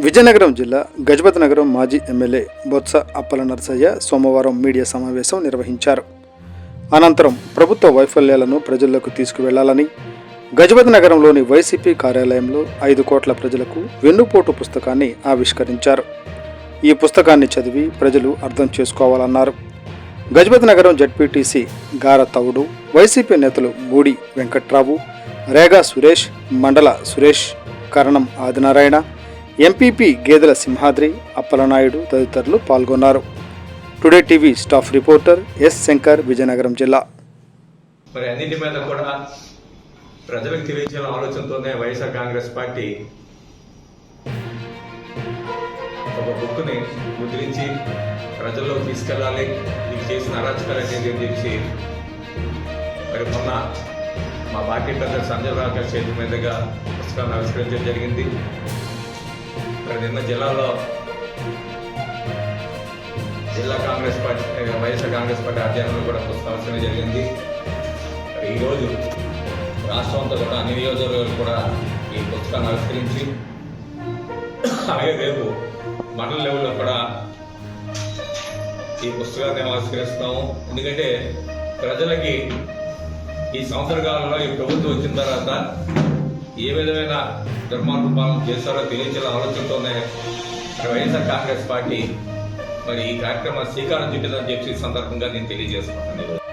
విజయనగరం జిల్లా గజపతి నగరం మాజీ ఎమ్మెల్యే బొత్స అప్పల నరసయ్య సోమవారం మీడియా సమావేశం నిర్వహించారు. అనంతరం ప్రభుత్వ వైఫల్యాలను ప్రజల్లోకి తీసుకువెళ్ళాలని గజపతి నగరంలోని వైసీపీ కార్యాలయంలో ఐదు కోట్ల ప్రజలకు వెన్నుపోటు పుస్తకాన్ని ఆవిష్కరించారు. ఈ పుస్తకాన్ని చదివి ప్రజలు అర్థం చేసుకోవాలన్నారు. గజపతి నగరం జడ్పీటీసీ గార తవుడు వైసీపీ నేతలు గూడి వెంకట్రావు రేగా సురేష్ మండల సురేష్ కరణం ఆదినారాయణ ఎంపీపీ గేదెల సింహాద్రి అప్పలనాయుడు తదితరులు పాల్గొన్నారు. Today TV staff reporter S Shankar Vizianagaram జిల్లా. మరి అన్నింటి మీద కూడా ప్రజలకు తెలియజేయాలని ఆలోచనతోనే వైఎస్ఆర్ కాంగ్రెస్ పార్టీ ఒక బుక్ని ముద్రించి ప్రజల్లో తీసుకెళ్ళాలి. మీకు చేసిన అరాచకాలు ఏంటి అని చెప్పి మరి మొన్న మా పార్టీ పెద్ద సంజయ్ రాకర్ చేతి మీదుగా పుస్తకాన్ని ఆవిష్కరించడం జరిగింది. ఇక్కడ నిన్న జిల్లాలో జిల్లా Congress party YSR Congress party అధ్యయనంలో కూడా పుస్తకం జరిగింది. ఈరోజు రాష్ట్రం కూడా అన్ని నియోజకవర్గాలు కూడా ఈ పుస్తకాన్ని ఆవిష్కరించి అలాగే రేపు మండల లెవెల్లో కూడా ఈ పుస్తకాన్ని ఆవిష్కరిస్తాము. ఎందుకంటే ప్రజలకి ఈ సంవత్సర కాలంలో ఈ ప్రభుత్వం వచ్చిన తర్వాత ఏ విధమైన ధర్మానుపాలన చేస్తారో తెలియచేలా ఆలోచనతోనే వైఎస్ఆర్ కాంగ్రెస్ పార్టీ. మరి ఈ కార్యక్రమాన్ని శ్రీకారం చుట్టిందని చెప్పి సందర్భంగా నేను తెలియజేస్తున్నాను.